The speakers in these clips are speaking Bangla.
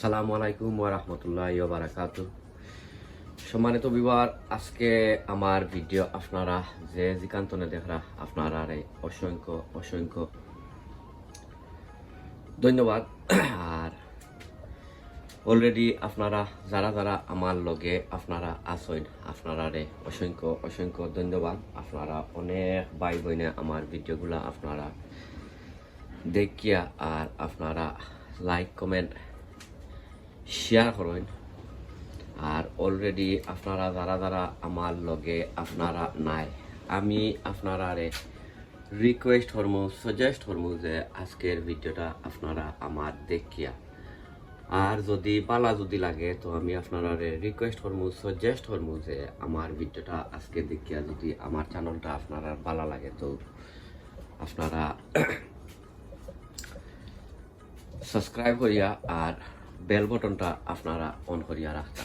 আসসালামু আলাইকুম ওয়া রাহমাতুল্লাহি ওয়া বারাকাতু সম্মানিত বিবার আজকে আমার ভিডিও আপনারা যে জিকান্তনে দেখরা আপনারা অসংখ্য অসংখ্য ধন্যবাদ। আর অলরেডি আপনারা, যারা যারা আমার লগে আপনারা আসেন আপনারা রে অসংখ্য অসংখ্য ধন্যবাদ। আপনারা অনেক ভাই বোনে আমার ভিডিওগুলা আপনারা দেখিয়া আর আপনারা লাইক কমেন্ট শেয়ার করেন। আর অলরেডি আপনারা যারা যারা আমার লগে আপনারা নাই, আমি আপনারা রিকোয়েস্ট হরমু সাজেস্ট হরমু যে আজকের ভিডিওটা আপনারা আমার দেখিয়া। আর যদি পালা যদি লাগে, তো আমি আপনারা রিকোয়েস্ট হরমু সাজেস্ট হরমু যে আমার ভিডিওটা আজকে দেখিয়া যদি আমার চ্যানেলটা আপনারা ভালো লাগে, তো আপনারা সাবস্ক্রাইব করিয়া আর বেল বটনটা আপনারা অন করিয়া রাখতা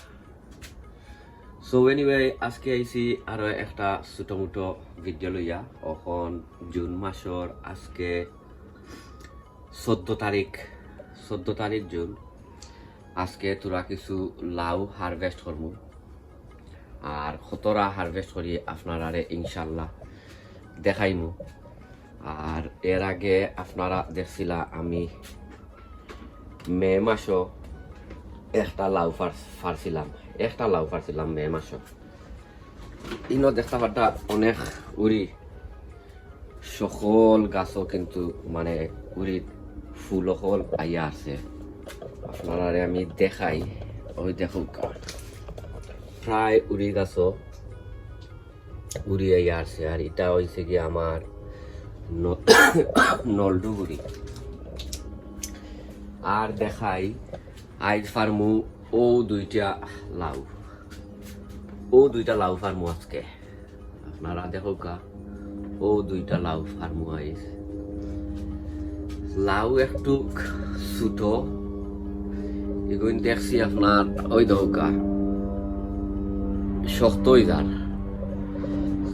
সো এনিওয়ে আজকে আইছি আরও একটা ছোট মোটো ভিডিও লইয়া। অখন জুন মাসর আজকে চোদ্দ তারিখ চোদ্দ তারিখ জুন। আজকে তোরা কিছু লাউ হারভেস্ট করমু। আর খতরা হারভেস্ট করি আপনারা ইনশাল্লাহ দেখাইমু। আর এর আগে আপনারা দেখছিলা আমি মে মাসও একটা লাউ ফার- ফারছিলাম একটা লাউ ফারছিলাম মে মাসও ইনো দেখতে পাটা অনেক উড়ি সকল গাছও কিন্তু মানে উড়ি ফুল সকল আইয়া আছে আপনারা আমি দেখাই ওই দেখুন প্রায় উড়ি গাছও উড়ি আইয়া আছে আর এটা হয়েছে কি আমার নলডুগুড়ি আর দেখাই আইজ ফার্মু ও দুইটা লাউ। ও দুইটা লাউ ফার্মু আজকে। আপনারা দেখো কা ও দুইটা লাউ ফার্মু আইজ লাউ একটু ছোট এগুলো দেখছি আপনার, ওই দেখো কা শক্তই যার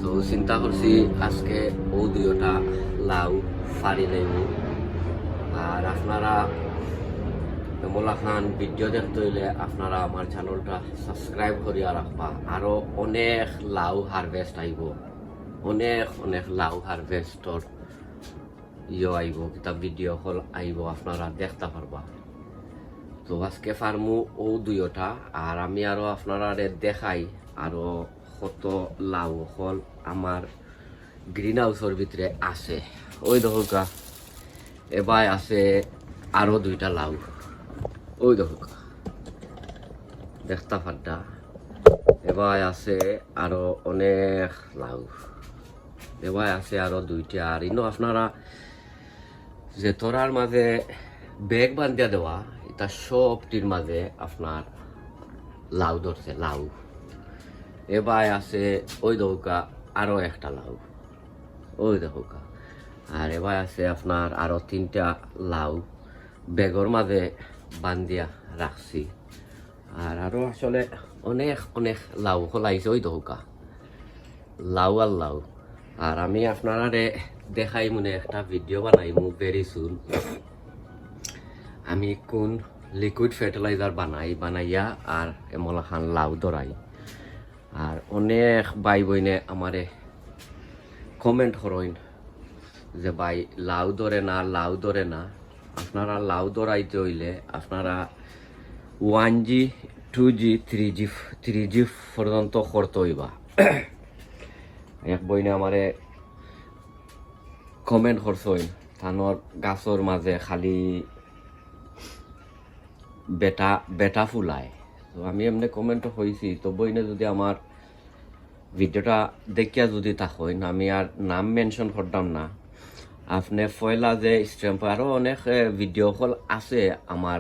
তো চিন্তা করছি আজকে ও দুইটা লাউ ফারি নেব আর আপনারা মোলা খান ভিডিও দেখতে হইলে আপনারা আমার চ্যানেলটা সাবস্ক্রাইব করিয়া রাখবা। আরও অনেক লাউ হারভেস্ট আইব। অনেক অনেক লাউ হারভেস্টর ইয়ে আইব, কিতাব ভিডিও হল আইব, আপনারা দেখতে পারবা। তো আজকে ফার্মু ও দুইটা, আর আমি আরও আপনারা দেখাই আরও কত লাউ হল আমার গ্রিন হাউসের ভিতরে আছে। ওই দেখা এবার আছে আরও দুইটা লাউ। ওই দেখো দেখতা ফাড্ডা। এবার আছে আরও অনেক লাউ। এবার আছে আরও দুইটা। আর ইনো আপনারা যে তোরার মাঝে বেগ বান্ধিয়া দেওয়া, এটা সবটির মাঝে আপনার লাউ ধরছে, লাউ। এবার আছে ওই দৌকা আরও একটা লাউ। ওই দেখোকা আর এবার আছে আপনার আরও তিনটা লাউ। বেগর মাঝে বান্ধিয়া রাখছি আর আরও আসলে অনেক অনেক লাউ খোলাইছে ওই দৌকা লাউ আর লাউ আর আমি আপনারা দেখাই মনে একটা ভিডিও বানাইমু ভেরি সুন আমি কোন লিকুইড ফার্টিলাইজার বানাই বানাইয়া আর এমলা খান লাউ ধরাই আর অনেক ভাই বইনে আমারে কমেন্ট করেন যে ভাই লাউ ধরে না লাউ ধরে না। আপনারা লাউ ধরাইতে হইলে আপনারা one G two G three G three G পর্যন্ত করতে হইবা। এক বইনে আমারে কমেন্ট করছেন, ধানৰ গাছৰ মাজে খালি বেটা বেটা ফুলায়। তো আমি এমনি কমেন্ট হয়েছি তো বইনে যদি আমার ভিডিওটা দেখিয়া যদি থাকেন, আমি আর নাম মেনশন করতাম না। আপনি ফয়লা যে স্ট্যাম্প আরও অনেক ভিডিও কল আছে আমার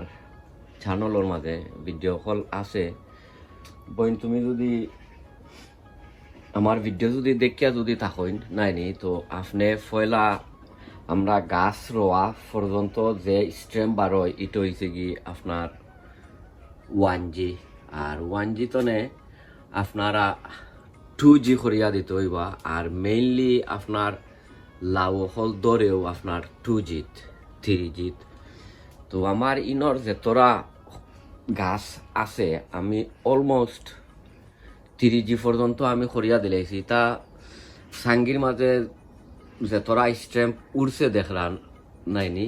চ্যানেলের মাঝে ভিডিও কল আছে। বইন, তুমি যদি আমার ভিডিও যদি দেখিয়া যদি থাকেন নাইনি তো আপনি ফয়লা আমরা গাছ রোয়া পর্যন্ত যে স্ট্রেম বারোয় ইটো হয়েছে কি আপনার ওয়ান জি। আর ওয়ান জি তনে আপনারা টু জি করিয়া দিতে হইবা, আর মেইনলি আপনার লাউ হল দরেও আপনার টু জিত থ্রি জিত। তো আমার ইনর যে তোরা গাছ আছে, আমি অলমোস্ট তিরিশ জি পর্যন্ত আমি খরিয়া দিলাইছি। তা সাঙ্গির মাঝে যে তোরা স্ট্যাম্প উড়ছে দেখলাম নাইনি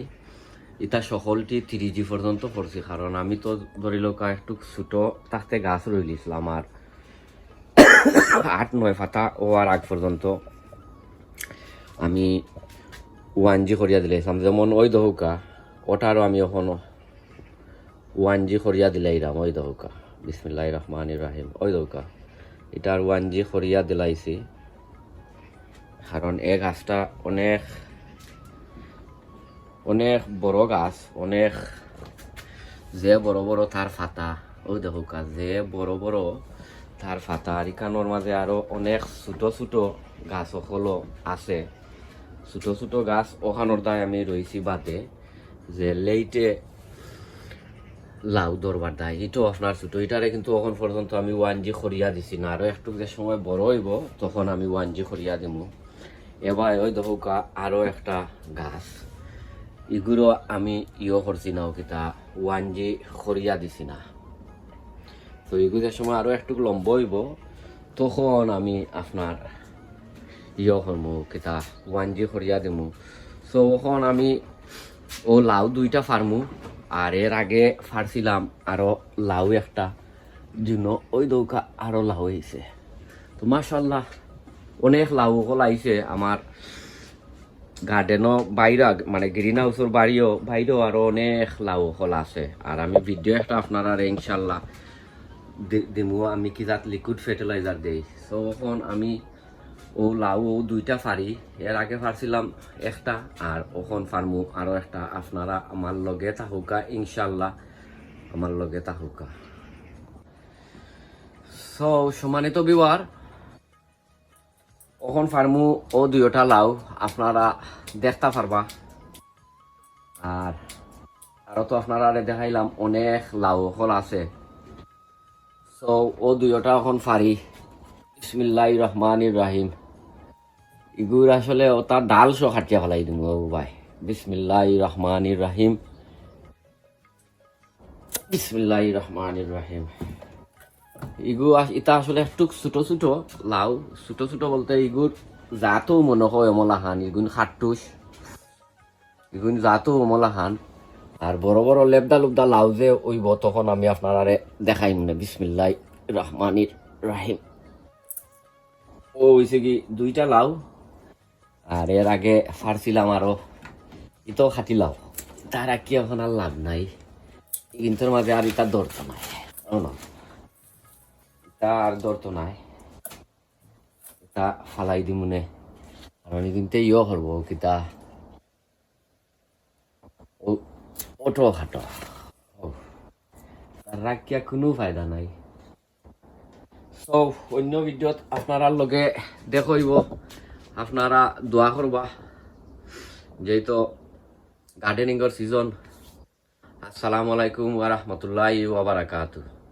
এটা সকলটি তিরিশ জি পর্যন্ত করছি কারণ আমি তো ধরিল একটু ছোটো থাকতে গাছ রইলিছিলাম আর আট নয় ফাতা ও আর আগ পর্যন্ত। আমি ওয়ান জি করিয়া দিলাইছিলাম যেমন ওই দহকা, ওটারও আমি এখন ওয়ান জি করিয়া দিলাইরাম, ওই দহকা। বিসমিল্লাহ রহমান রাহিম, ওই দহকা। এটার ওয়ান জি করিয়া দিলাইছি। কারণ এই গাছটা অনেক অনেক বড় গাছ, অনেক যে বড় বড় তার ফাতা ওই দহকা, যে বড় বড় তার ফাতা আর ইকানোর মাঝে আরও অনেক ছোট ছোট গাছ সকলও আছে। ছোট ছোট গাছ ওখানোর দায় আমি রয়েছি বাদে, যে লেইটে লাউ দরবার দায় এটাও আপনার ছোট এটারে কিন্তু এখন পর্যন্ত আমি ওয়ান জি খরিয়া দিছি না। আরও একটু যে সময় বড় হইব, তখন আমি ওয়ান জি খরিয়া দিব এবার ওই দহকা আরও একটা গাছ। এগুলো আমি ইয়ে করছি না কিতা ওয়ান জি খরিয়া দিছি না। তো এগুলোর সময় আরও একটু লম্ব হইব, তখন আমি আপনার ইয়ে করমু কিতা ওয়ান জি খরিয়া দিমু সো এখন আমি ও লাউ দুইটা ফার্মু আর এর আগে ফারছিলাম আরও লাউ একটা জন্য ওই দৌকা আরও লাউ হয়েছে তো মাসাল্লাহ অনেক লাউ হল আইছে আমার গার্ডেনও বাইরে মানে গ্রিন হাউসের বাড়িও বাইরেও আরও অনেক লাউ হল আছে আর আমি ভিডিও একটা আপনারা ইনশাল্লাহ দিমু আমি কি যাত লিকুইড ফার্টিলাইজার দেই সো এখন আমি ও লাউ ও দুইটা ফাড়ি। এর আগে ফারছিলাম একটা আর ওখন ফার্মু আরও একটা। আপনারা আমার লগে তাহুকা ইনশাল্লাহ আমার লগে তাহুকা সো সমানিত বিবার ওখন ফার্মু ও দুইটা লাউ। আপনারা দেখতে পারবা। আর আরও তো আপনারা দেখাইলাম, অনেক লাউ হল আছে। সো ও দুইটা এখন ফারি বিসমিল্লাহ রহমান রাহিম। ইগুর আসলে ও তার ডাল সহ খাটিয়া ফেলাই ও ভাই। বিসমিল্লাহ রহমান রাহিম। বিসমিল্লাহ রহমান রাহিম। ইগু ইটা আসলে একটু ছোট ছোট, লাউ। ছোট ছোট বলতে ইগুর জাতো মনে হয় অমলাহান। ইগুন খাটুস। ইগুন জাতো অমলাহান। আর বড় বড় লেবদা লুবদা লাউ যে ওইব তখন আমি আপনারা দেখাই মনে বিসমিল্লাহ রহমানির রাহিম। ও হয়েছে কি দুইটা লাউ। আর এর আগে ফারছিলাম আরও। ইতো খাটি লাউ তার আর কি এখন আর লাভ নাই। কিন্তু মাঝে আর ইটা ধরতো নাই। আর ধরতো নাই। ইটা ফালাই দি মনে কারণ কিন্তু ইয়ে করব কিতা। ওটো খাটো। তার রাখিয়া কোনো ফায়দা নাই। সো অন্য ভিডিওত আপনারা লগে দেখইব আপনারা দোয়া করবা যেহেতু গার্ডেনিংয়ের সিজন আসসালামু আলাইকুম ওয়া বারাকাতুহু।